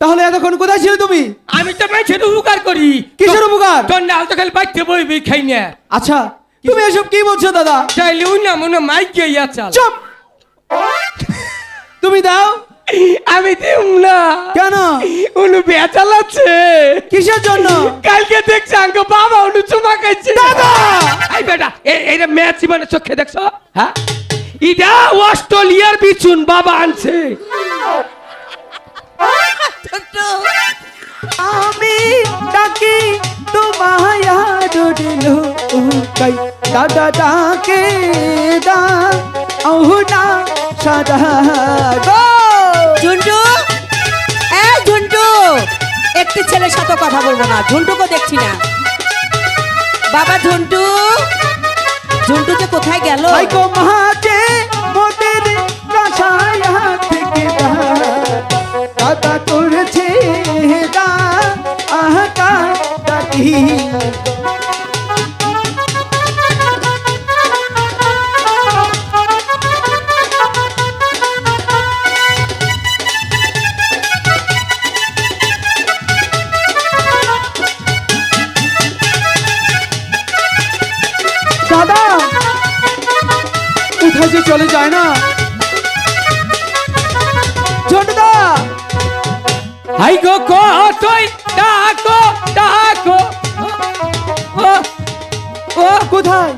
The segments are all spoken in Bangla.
তাহলে এতক্ষণ কোথায় ছিলে তুমি? আমি তো মানুষের উপকার করি। কিসের উপকার? তোর নাল তো খালি বাচ্চা বই বই খাই না আচ্ছা তুমি এসব কি বলছো দাদা? চাইলে ওই না মনে মাইক গিয়ে চাল। চুপ! তুমি দাও। আমি দিম না। কেন? উনু বেচাল আছে কিসের জন্য? কালকে দেখছি আঙ্ক বাবা উনু চুমা খাইছে। দাদা! এই বেটা এ- এইটা ম্যাচ মানে চোখে দেখছ? হ্যাঁ? এটা অস্ট্রেলিয়ার বিচুন বাবা আনছে। আমি ডাকি তোমায় ডুডিল কাই দাদা ডাকে দা আহুনা সাদা গো। ঝুন্টু এ ঝুন্টু একটি ছেলের সাথে কথা বলব না ঝুন্টুকে দেখছি না। বাবা ঝুন্টু ঝুন্টু যে কোথায় গেল? মাঝে মোদের কাছায়া দাদা করেছে দাদা কোথায় যে চলে যায় না? হাই গো কো তুই ডাকো ডাকো। ও ও কোথায়?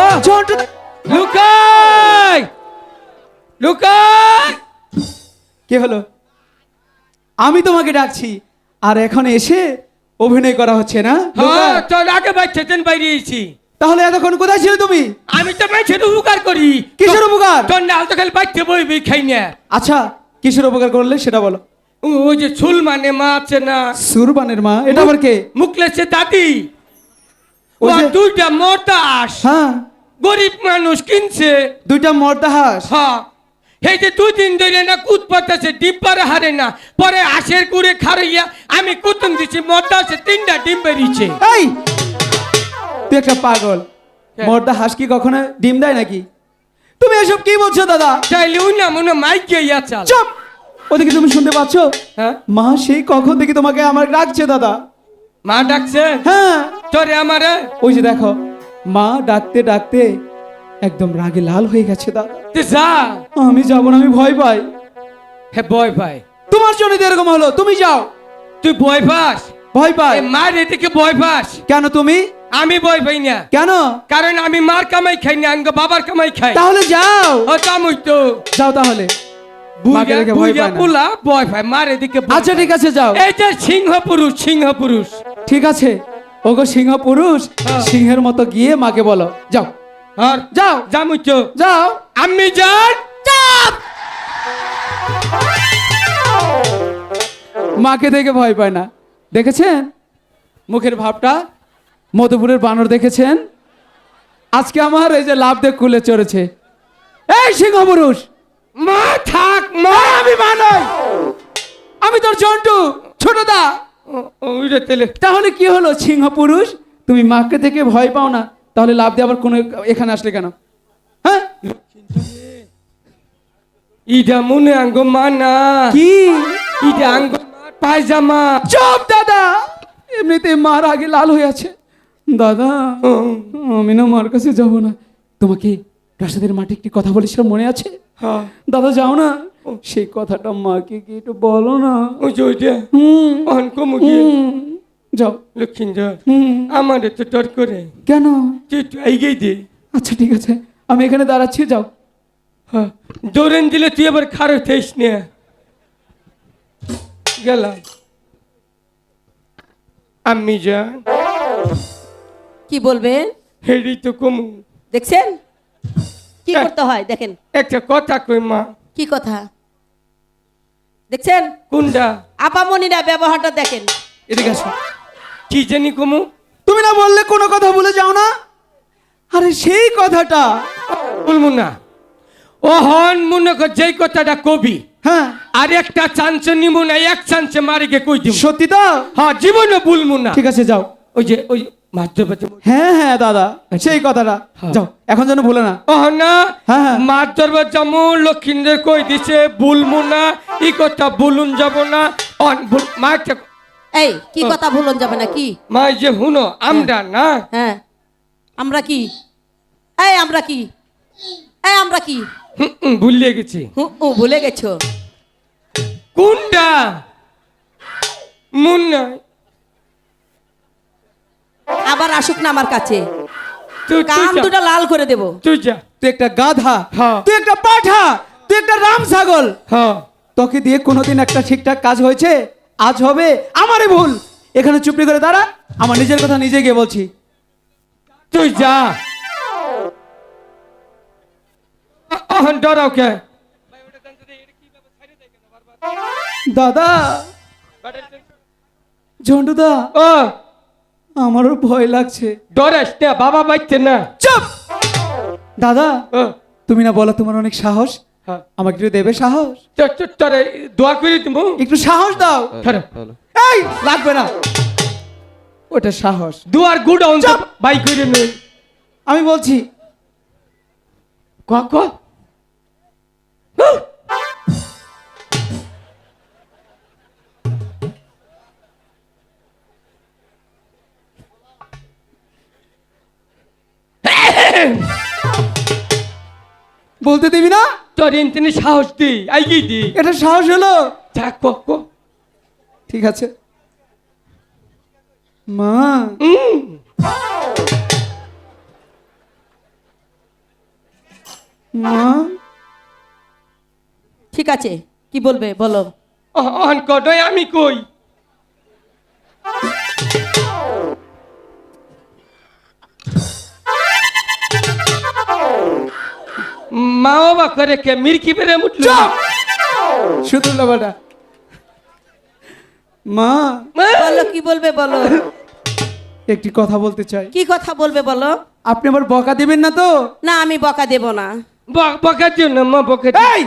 ও ছোটদা লুকাই লুকাই। কি হলো? আমি তোমাকে ডাকছি আর এখন এসে অভিনয় করা হচ্ছে না? হ্যাঁ তোর আগে বাচ্চা তেন বাইরেছি তাহলে এতক্ষণ কোথায় ছিলে তুমি? আমি তো মানুষের উপকার করি। কিসের উপকার? তোর নাল তো খালি বাচ্চা বই বই খাই না। আচ্ছা কিসের উপকার করলে সেটা বলো। ওই যে চুল মানে মা আছে না? সুরবানের মা এটা আবার কে? মুখলেছে দাদি। ও দুইটা মরদাস হ্যাঁ। গরিব মানুষ কিনছে। দুইটা মর্দা হাঁস হ্যাঁ। এই যে দুই দিন ধরে না কুদ পাতাছে ডিম পারে হারে না। পরে আশের কুড়ে খারাইয়া আমি কুতুন দিছি মরদা আছে তিনটা ডিম বেরিয়েছে। এই! তুই একটা পাগল। মর্দা হাঁস কি কখনো ডিম দেয় নাকি? তুমি এসব কি বলছো দাদা? চাইলে ওই না মনে মাইক গিয়া চাল। চুপ! ওদিকে তুমি শুনতে পাচ্ছ? হ্যাঁ। মা সেই কখন থেকে তোমাকে আমার ডাকছে দাদা? মা ডাকছে? হ্যাঁ। তোরে আমারে? ওই যে দেখো মা ডাকতে ডাকতে একদম রাগে লাল হয়ে গেছে দাদা। তুই যা। আমি যাব না আমি ভয় পাই। হে বয় ভাই তোমার জন্য তো এরকম হলো তুমি যাও। তুই ভয় পাস? ভয় পাই। এ মার এদিকে বয় পাস? কেন তুমি? আমি বয় পাই না। কেন? কারণ আমি মার কামাই খাই না আঙ্গ বাবার কামাই খাই। তাহলে যাও। ও তো যাও তাহলে। আচ্ছা। ঠিক আছে যাও। সিংহ পুরুষ সিংহ পুরুষ ঠিক আছে। ওগো সিংহ পুরুষ হ্যাঁ। সিংহের মতো গিয়ে মাকে বলো। যাও। আর যাও। জামুই তো যাও। আমি যান মাকে দেখে ভয় পায় না। দেখেছেন? মুখের ভাবটা? মধুপুরের বানর দেখেছেন? আজকে আমার এই যে লাভ দেখ কুলে চড়েছে। এই সিংহ পুরুষ মা! আমি আমি তোর জন্টু ওইটা তেলে। তাহলে কি হলো সিংহ পুরুষ? তুমি মাকে থেকে ভয় পাও না তাহলে লাভ দিয়ে আবার কোনো এখানে আসলে কেন? হ্যাঁ? ইটা মনে আঙ্গ মা না কি? ইটা আঙ্গ পায়জামা। চুপ দাদা। এমনিতে মার আগে লাল হয়ে আছে। দাদা আমি না মার কাছে যাব না। তোমাকে প্রাসাদের মাঠে একটি কথা বলেছিলাম মনে আছে? হ্যাঁ। দাদা যাও না। সেই কথাটা মাকে কি একটু বলো না? ওই যে ওইটা? হুম। অন কমু গিয়ে। যাও। হুম। আমারে তো ডর করে। কেন? তুই একটু এগিয়ে দে। আচ্ছা ঠিক আছে। আমি এখানে দাঁড়াচ্ছি যাও। হ্যাঁ। দৌড়েন দিলে তুই আবার খারাপ থেস নে। গেলাম। আমি যান। কি বলবেন? হেডি তো কমু। দেখছেন? কি করতে হয়? দেখেন। একটা কথা কই মা। কি কথা? দেখছেন? কোনটা? আপামনিরা ব্যবহারটা দেখেন। এদিকে আসো। কি জানি কমু? তুমি না বললে কোনো কথা বলে যাও না? আরে সেই কথাটা। বলব না ও হন মনে কর যেই কথাটা কবি। হ্যাঁ। আর একটা চান্স নিব না এক চান্সে মারে গে কই দিব? সত্যি তো? হ্যাঁ জীবনে ভুলবো না ঠিক আছে যাও। ওই যে ওই মাধ্যমে হ্যাঁ হ্যাঁ দাদা সেই কথাটা। হ্যাঁ। যাও এখন যেন ভুলে না। ও না হ্যাঁ, হ্যাঁ। মার দরবার যাব লক্ষিন্দের কই দিছে ভুলবো না ই কথা বলুন যাব না অন ভুল মা এই কি কথা ভুলন যাবে না কি? মা যে হুনো আমরা না? হ্যাঁ। আমরা কি? এই আমরা কি? এই আমরা কি? হুম, হুম, ভুলিয়ে গেছি। হু, ও ভুলে গেছো। কোনটা? মুন্না। আবার আসুক না আমার কাছে। কান দুটো লাল করে দেব। তুই যা। তুই একটা গাধা হ্যাঁ। তুই একটা পাঠা তুই একটা রাম ছাগল। হ্যাঁ তোকে দিয়ে কোনোদিন একটা ঠিকঠাক কাজ হয়েছে আজ হবে আমারই ভুল। এখানে চুপড়ি করে দাঁড়া আমার নিজের কথা নিজে গিয়ে বলছি। তুই যা। ডরাও কে? দাদা ঝন্টুদা। ও। আমারও ভয় লাগছে। ডরাস না বাবা বাইতে না। চুপ! দাদা ও। তুমি না বলো তোমার অনেক সাহস? হ্যাঁ। আমাকে একটু দেবে সাহস? তোরে দোয়া করে তুমি। একটু সাহস দাও। ধরো। এই লাগবে না। ওটা সাহস। দুয়ার গুড় অন। বাই করে নে। আমি বলছি ক ক? বলতে দিবি না? তোর ইন্টারনে সাহস দি আইগি দি। এটা সাহস হলো? যা ক ক ঠিক আছে। মা। মা। ঠিক আছে কি বলবে বলো। অহন কডই আমি কই? মা বাবা করে কে মিরকি উঠল চুপ! শুধু বাবাটা মা। বলো কি বলবে বলো? একটি কথা বলতে চাই। কি কথা বলবে বলো? আপনি আবার বকা দিবেন না তো? না আমি বকা দেব না। ব- বকা দিও না মা বকা এই!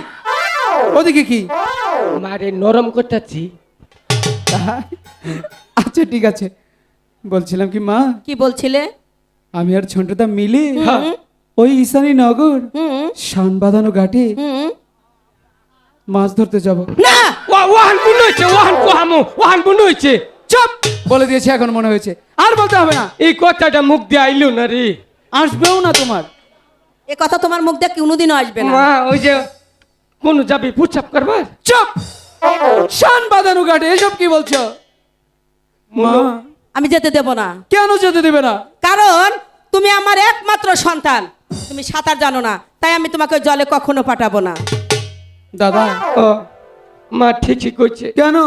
ওদিকে কি? মারে নরম করতেছি। আচ্ছা ঠিক আছে। বলছিলাম কি মা? কি বলছিলে? আমি আর ঝন্টুদা মিলে হ্যাঁ। ওই ঈশানী নগর শান বাঁধানো ঘাটে মাছ ধরতে যাব। না! বুন হয়েছে ওয়াহান কোহামো ওয়াহান বুন হয়েছে চুপ! বলে দিয়েছি এখন মনে হয়েছে। আর বলতে হবে না। এই কথাটা মুখ দিয়ে আইলো না রে। আসবেও না তোমার। এ কথা তোমার মুখ দিয়ে কোনোদিনও আসবে না। মা ওই যে কোন যাবি পুচাপ করবার? চুপ! শান বাঁধানো ঘাটে এসব কি বলছো? মা আমি যেতে দেব না। কেন যেতে দেবে না? কারণ তুমি আমার একমাত্র সন্তান। তুমি সাঁতার জানো না তাই আমি তোমাকে জলে কখনো পাঠাবো না। দাদা ও মা ঠিকই কইছে। কেন?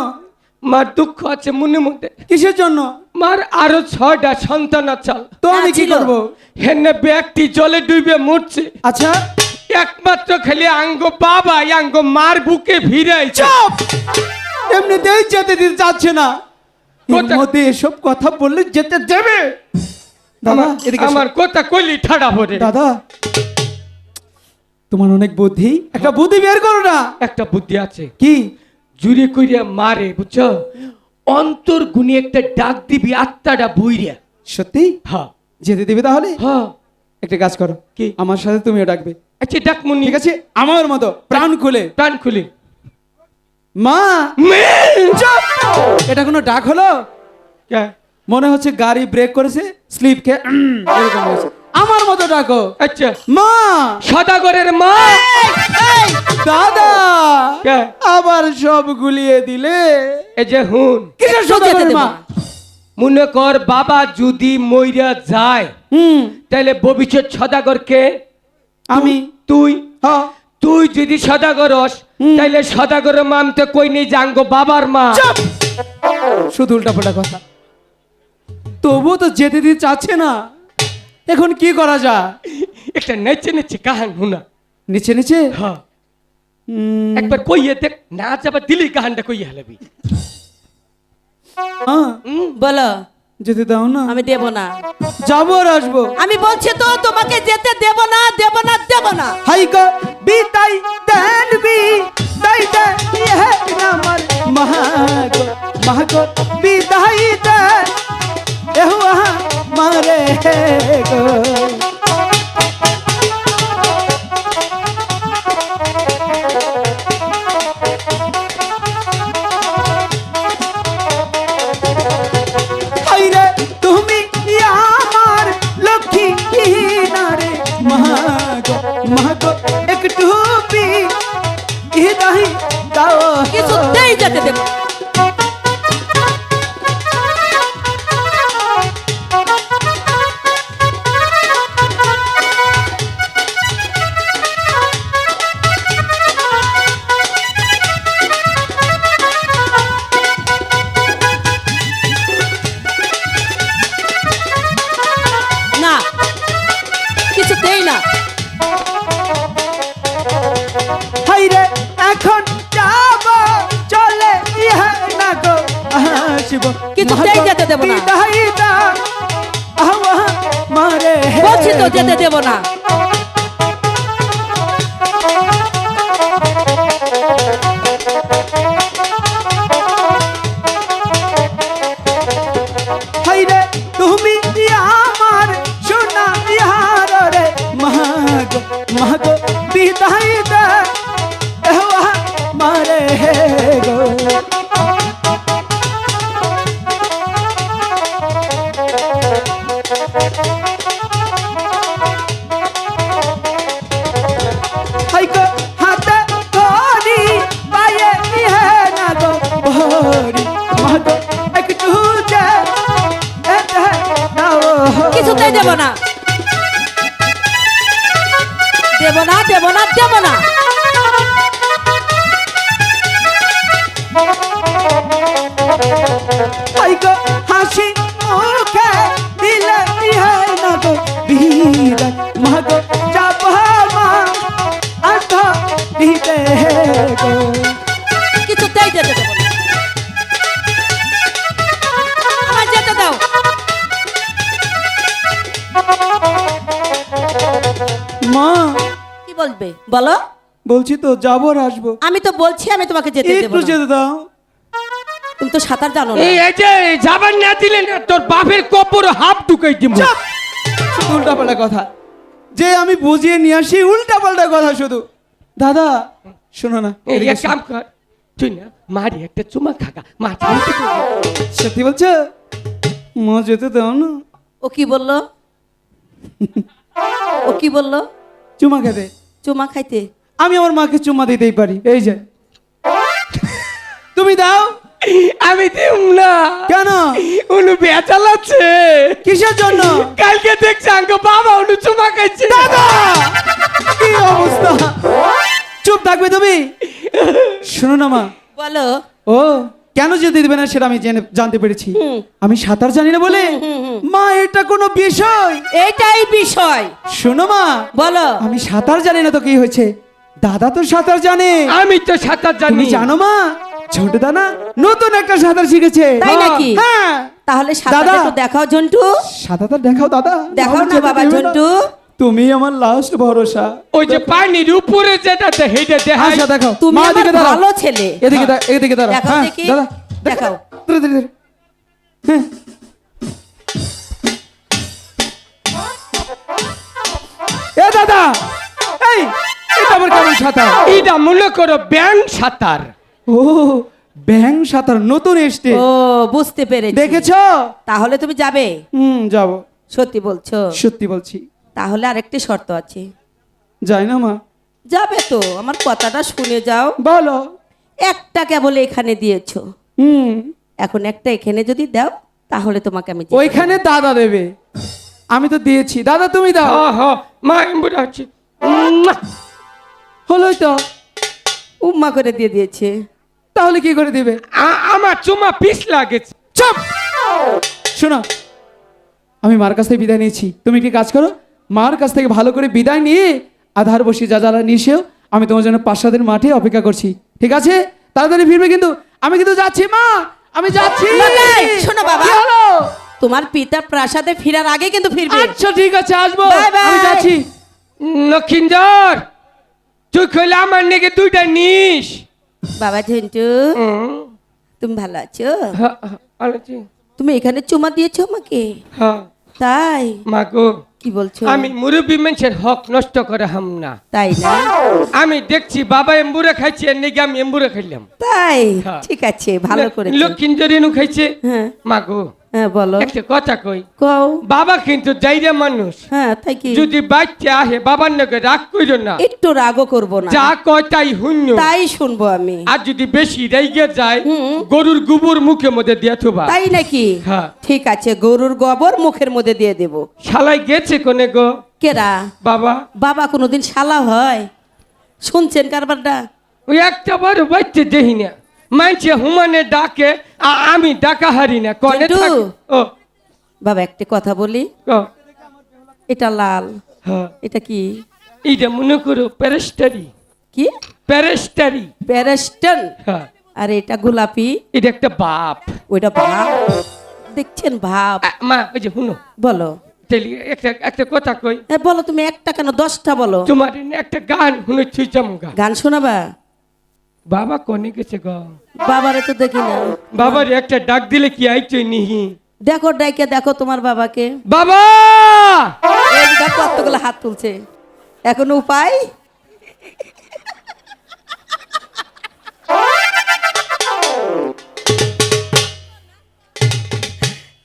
মার দুঃখ আছে মনে মধ্যে। কিসের জন্য? মার আরও ছয়টা সন্তান আছে। তো আমি কি। করব? হেনে ব্যক্তি জলে ডুবে মরছে। আচ্ছা। একমাত্র খালি আঙ্গ বাবা আঙ্গ মার বুকে ভিড়াইছে। চুপ! এমনিতেই যেতে দিতে চাচ্ছে না। মধ্যে এসব কথা বললে যেতে দেবে। দাদা আমার এদিকে আমার কথা কইলি ঠাড়া ভরে। দাদা তোমার অনেক বুদ্ধি। একটা বুদ্ধি বের করো না। একটা বুদ্ধি আছে। কি? জুড়ে কইরা মারে বুঝছ? অন্তর গুনি একটা ডাক দিবি আত্মাটা বইরা সত্যি? হ্যাঁ। যেতে দিবে তাহলে? হ্যাঁ। একটা কাজ করো। কি? আমার সাথে তুমিও ডাকবে। আচ্ছা ডাক মুনি ঠিক আছে? আমার মতো প্রাণ খুলে। প্রাণ খুলি। মা! এটা কোনো ডাক হলো? মনে হচ্ছে গাড়ি ব্রেক করেছে স্লিপ খেয়ে এরকম হয়েছে। আমার মতো ডাকো। আচ্ছা। মা! সদাগরের মা! দাদা! কে? আবার সব গুলিয়ে দিলে। এই যে হুন। কিসের সদাগরের দেব? মা। মনে কর বাবা যদি মইরা যায় হুম। তাহলে ভবিষ্যৎ সদাগরকে আমি। তুই। হ্যাঁ তুই যদি সদাগর হস তাহলে সদাগরের মা আমি তো কই নেই জাঙ্গ বাবার মা। চুপ! শুধু উল্টাপাল্টা কথা। তবুও তো যেতে দিতে চাচ্ছে না। এখন কি করা যায়? একটা নেচে নেচে কাহান হুনা। নিচে নিচে? হ্যাঁ। হুম, একবার কইয়ে দেখ না যাবা দিলি কাহানটা কইয়ে হেলাবি। হ্যাঁ, বলো। যেতে দাও না। আমি দেব না। যাব আর আসব। আমি বলছি তো তোমাকে যেতে দেব না দেব না দেব না। হাই গো বিতাই দেন বি তাই দে ইহে নামার মহাগো মহাগো বিদাই দে না দেব না দেব না দেব না। হাসি মুখে দিলে নিহে না গো? মাগো মা গো। বলবে বলো। বলছি তো যাব আর আসব। আমি তো বলছি আমি তোমাকে যেতে দেব একটু যেতে দাও। তুমি তো সাঁতার জানো না। এই এই যে যাবার না দিলে না তোর বাপের কপর হাফ ঢুকাই দিব। উল্টা পাল্টা কথা। যে আমি বুঝিয়ে নিয়ে আসি উল্টা পাল্টা কথা শুধু। দাদা শোনো না এই এক কাম কর। তুই না মারি একটা চুমা খাকা মা শোনো। সত্যি বলছো? মা যেতে দাও না। ও কি বলল? ও কি বলল? চুমা খেতে। চুমা খাইতে? আমি আমার মাকে চুমা দিতেই পারি। এই যে। তুমি দাও। আমি দিম না। কেন? উনু বেচালাচ্ছে কিসের জন্য? কালকে দেখছি আঙ্ক বাবা উনু চুমা খাইছে। দাদা! কি অবস্থা? চুপ থাকবে তুমি? শোনো না মা। বলো। ও। কেন যেতে দিবে না সেটা আমি জেনে জানতে পেরেছি। আমি সাঁতার জানি না বলে। মা এটা কোনো বিষয়? এইটাই বিষয়। শোনো মা বলো। আমি সাঁতার জানি না তো কি হয়েছে। দাদা তো সাঁতার জানে। আমি তো সাঁতার জানি। জানো মা ছোট দানা নতুন একটা সাঁতার শিখেছে। তাই নাকি? হ্যাঁ। তাহলে সাঁতার দাদা। দেখাও জন্টু সাঁতারটা দেখাও দাদা। দেখাও না বাবা জন্টু তুমি আমার লাস্ট ভরসা। ওই যে পানির উপরে যেটা দেখাই। আচ্ছা দেখাও তুমি আমার ভালো ছেলে। এদিকে এদিকে দাঁড়াও। দেখাও হ্যাঁ, দেখি। দাদা দেখাও। ধরে, ধরে, ধরে। হ্যাঁ। এ দাদা এই এটা আবার কেমন সাঁতার? এটা মনে করো ব্যাং সাঁতার। ও ব্যাং সাঁতার নতুন এসছে। ও বুঝতে পেরেছি। দেখেছ? তাহলে তুমি যাবে? হুম যাব। সত্যি বলছো। সত্যি বলছি। তাহলে আরেকটি শর্ত আছে। যাই না মা। যাবে তো আমার কথাটা শুনে যাও। বলো। একটা কেবল এখানে দিয়েছ। হুম। এখন একটা এখানে যদি দাও তাহলে তোমাকে আমি ওইখানে দাদা দেবে। আমি তো দিয়েছি। দাদা তুমি দাও। হ হ মা হচ্ছে উম্মা। হলোই তো। উম্মা করে দিয়ে দিয়েছে। তাহলে কি করে দিবে? আমার চুমা পিস লাগেছে। চুপ! শোনো আমি মার কাছ থেকে বিদায় নিয়েছি। তুমি কি কাজ করো? মার কাছ থেকে ভালো করে বিদায় নিয়ে আধার বসি যা যারা নিয়েছেও আমি তোমার জন্য পাঁচসাদের মাঠে অপেক্ষা করছি। ঠিক আছে? তাড়াতাড়ি ফিরবে কিন্তু। আমি কিন্তু যাচ্ছি মা! আমি যাচ্ছি! শোনো বাবা। কি তোমার পিতা প্রাসাদে ফেরার আগে কিন্তু ফিরবে। আচ্ছা ঠিক আছে আসব. আমি যাচ্ছি। লক্ষিন্দর তুই কইলে আমার নেগে দুইটা নিস। বাবা ঝন্টু তুমি ভালো আছো? হ্যাঁ, হ্যাঁ, তুমি এখানে চুমা দিয়েছ আমাকে। হ্যাঁ, তাই? মা গো। কি বলছো? আমি মুরব্বী মানুষের হক নষ্ট করে হাম না। তাই না? আমি দেখছি বাবা এম্বুরে খাইছে নাকি আমি এম্বুরে খাইলাম। তাই? হ্যাঁ। ঠিক আছে ভালো করে লক্ষিন্দরিনু খাইছে। মাগু মা গো হ্যাঁ বলো। একটা কথা কই। কও। বাবা কিন্তু যাইরে মানুষ। হ্যাঁ তাই কি? যদি বাচ্চা আহে বাবার নাকি রাগ কইর না। একটু রাগও করব না। যা কয় তাই শুনব আমি। আর যদি বেশি যায় গরুর গোবর মুখে মধ্যে দিয়া থুবা। তাই নাকি? হ্যাঁ। ঠিক আছে গরুর গোবর মুখের মধ্যে দিয়ে দেব। শালাই গেছে কোনে গো? কেরা? বাবা। বাবা কোনোদিন শালা হয়? শুনছেন কারবারটা? ওই একটা বড় বাচ্চা দেহি না মানছে হুমানে ডাকে আমি ডাকা হারি না কনে ও। বাবা একটা কথা বলি। এটা লাল। এটা কি? এইটা মনে করো প্যারেস্টারি। কি? প্যারেস্টারি। প্যারাস্টন আর এটা গোলাপি। এটা একটা বাপ। ওইটা বাপ? দেখছেন ভাব মা ওই যে শুনো। বলো। একটা একটা কথা কই। এ, বলো তুমি একটা কেন? দশটা বলো। তোমার একটা গান শুনেছি চমকা গান শোনাবা? বাবা কনে গেছে গ? বাবারে তো দেখি না। বাবার একটা ডাক দিলে কি আইছে নিহি? দেখো ডাইকে দেখো তোমার বাবাকে। বাবা! কতগুলো হাত তুলছে। এখন উপায়?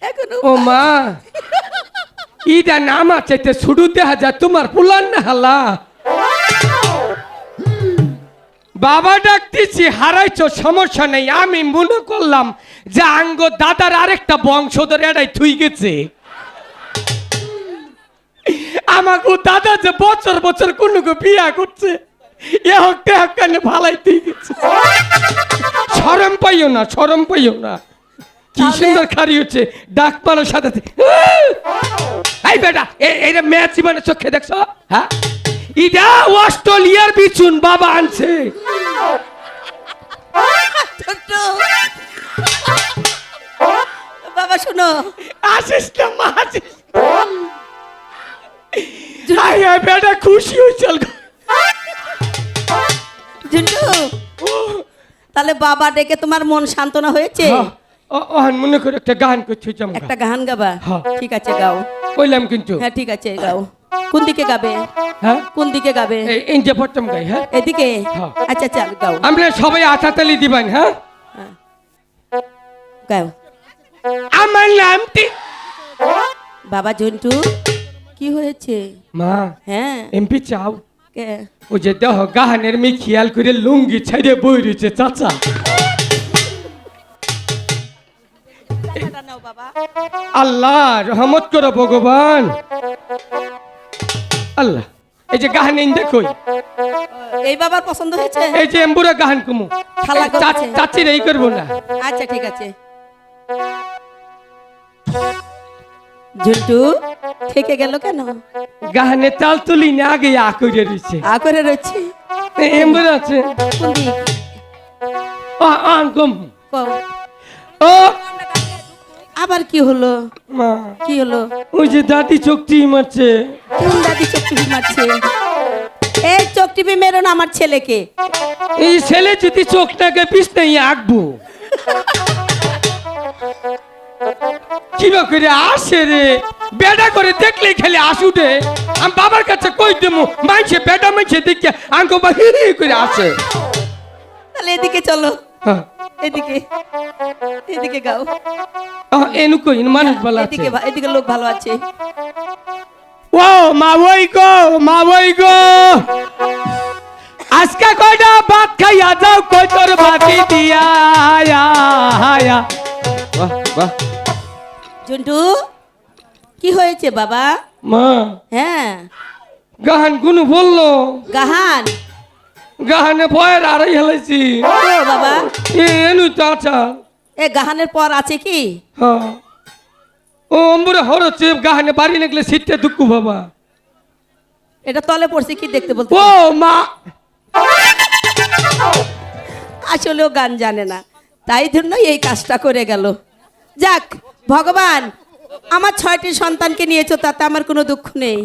এখন ও মা ইটা নাম আছে তে শুরু দেখা যায় তোমার পুলান না হালা। বাবা ডাকতেছি হারাইছো সমস্যা নেই আমি মনে করলাম যে আঙ্গ দাদার আরেকটা বংশধর এটাই থুই গেছে। আমাকে দাদা যে বছর বছর কোনো বিয়া করছে এ হোক তে হোক কেন ভালাই তুই গেছে। সরম পাইও না সরম পাইও না। কি সুন্দর খারি হচ্ছে ডাক পানোর সাথে। এই বেটা এ- এইটা ম্যাচ জীবনে চোখে দেখছ? হ্যাঁ? ইটা অস্ট্রেলিয়ার বিচুন বাবা আনছে। বাবা শোনো। আসিস না মা আসিস হাই হাই বেটা খুশি হয়েছিল ঝুন্টু তাহলে বাবা ডেকে তোমার মন সান্ত্বনা হয়েছে? ও মনে করে একটা গান করছে একটা গান গাবা? হ্যাঁ। ঠিক আছে গাও। কইলাম কিন্তু। হ্যাঁ ঠিক আছে গাও। কোন দিকে গাবে? হ্যাঁ? কোন দিকে গাবে? এই যে প্রথম গাই হ্যাঁ? এদিকে? হ্যাঁ। আচ্ছা চাল গাও। আমরা সবাই আঠাতালি দিবেন হ্যাঁ? গাও। আমার নামটি বাবা ঝন্টু কি হয়েছে? মা হ্যাঁ। এমপি চাও? কে? ও যে দেহ গাহানের মি খেয়াল করে লুঙ্গি ছেড়ে বই রয়েছে চাচা আল্লাহ রহমত করো ভগবান। আল্লাহ। এই যে গাহান এই দেখোই এই বাবার পছন্দ হয়েছে? এই যে এম্বুরা গাহান কুমু। খালা। চাচির এই করব না। আচ্ছা ঠিক আছে। ঝন্টু থেকে গেল কেন? গাহানে তাল তুলি না আগে আ করে রয়েছে। আ করে রয়েছে? এম্বুরা আছে। ও আন কম। ও আবার কি হলো? মা কি হলো? ওই যে দাদি চোখটি মারছে। কোন দাদি চোখ টিপি মারছে? এই চোখ টিপি মেরো না আমার ছেলেকে। এই ছেলে যদি চোখটাকে পিছনে আঁকবো। কিবা করে আসে রে? বেডা করে দেখলে খেলে আসুটে আমি বাবার কাছে কই দেবো? মাইছে বেডা মাইছে দেখে আঙ্কো বা করে আসে। তাহলে এদিকে চলো। হ্যাঁ। এদিকে এদিকে গাও। এনু মানুষ বলা আছে। এদিকে এদিকে লোক ভালো আছে। ও মা ওই গো মা ওই গো। আজকে কয়টা ভাত খাইয়া যাও কই তোর বাকি দিয়া বাহ বাহ। ঝন্টু কি হয়েছে বাবা? মা হ্যাঁ। গাহান গুনু বলল? গাহান? গাহানে ভয়ের আড়াই হেলাইছি। ও বাবা। এ এনু চাচা। এ গাহানের পর আছে কি? হ্যাঁ ও অম্বুরে হরছে গাহানে বাড়ি নাকলে সিটটা দুঃখু বাবা। এটা তলে পড়ছে কি দেখতে বলতে ও মা। আসলেও গান জানে না। তাই জন্য এই কাজটা করে গেল। যাক ভগবান আমার ছয়টি সন্তানকে নিয়েছো তাতে আমার কোনো দুঃখ নেই।